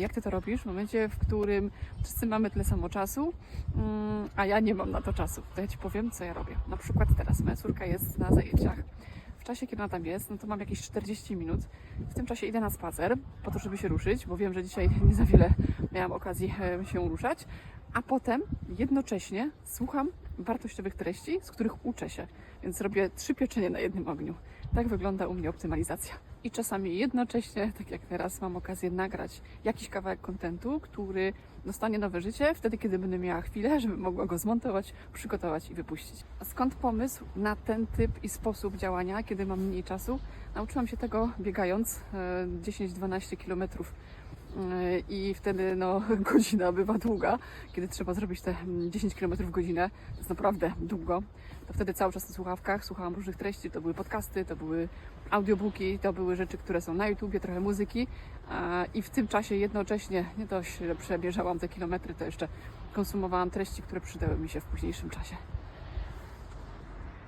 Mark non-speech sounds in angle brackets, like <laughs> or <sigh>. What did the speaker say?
Jak ty to robisz w momencie, w którym wszyscy mamy tyle samo czasu, mm, a ja nie mam na to czasu? To ja ci powiem, co ja robię. Na przykład teraz moja córka jest na zajęciach. W czasie, kiedy ona tam jest, no to mam jakieś 40 minut. W tym czasie idę na spacer, po to, żeby się ruszyć, bo wiem, że dzisiaj <laughs> nie za wiele miałam okazji e, się ruszać. A potem jednocześnie słucham wartościowych treści, z których uczę się. Więc robię trzy pieczenie na jednym ogniu. Tak wygląda u mnie optymalizacja. I czasami jednocześnie, <laughs> tak jak teraz, mam okazję nagrać jakiś kawałek kontentu, który dostanie nowe życie wtedy, kiedy będę miała chwilę, <laughs> żeby mogła go zmontować, przygotować i wypuścić. A skąd pomysł na ten typ i sposób działania, kiedy mam mniej czasu? Nauczyłam się tego biegając e, 10-12 kilometrów e, i wtedy no, <laughs> godzina bywa długa, kiedy trzeba zrobić te mm, 10 km w godzinę, to jest naprawdę długo. To wtedy cały czas na słuchawkach słuchałam różnych treści, to były podcasty, to były audiobooki, to były rzeczy, które są na YouTubie, trochę muzyki a, i w tym czasie jednocześnie nie dość, że przebieżałam te kilometry, to jeszcze konsumowałam treści, które przydały mi się w późniejszym czasie.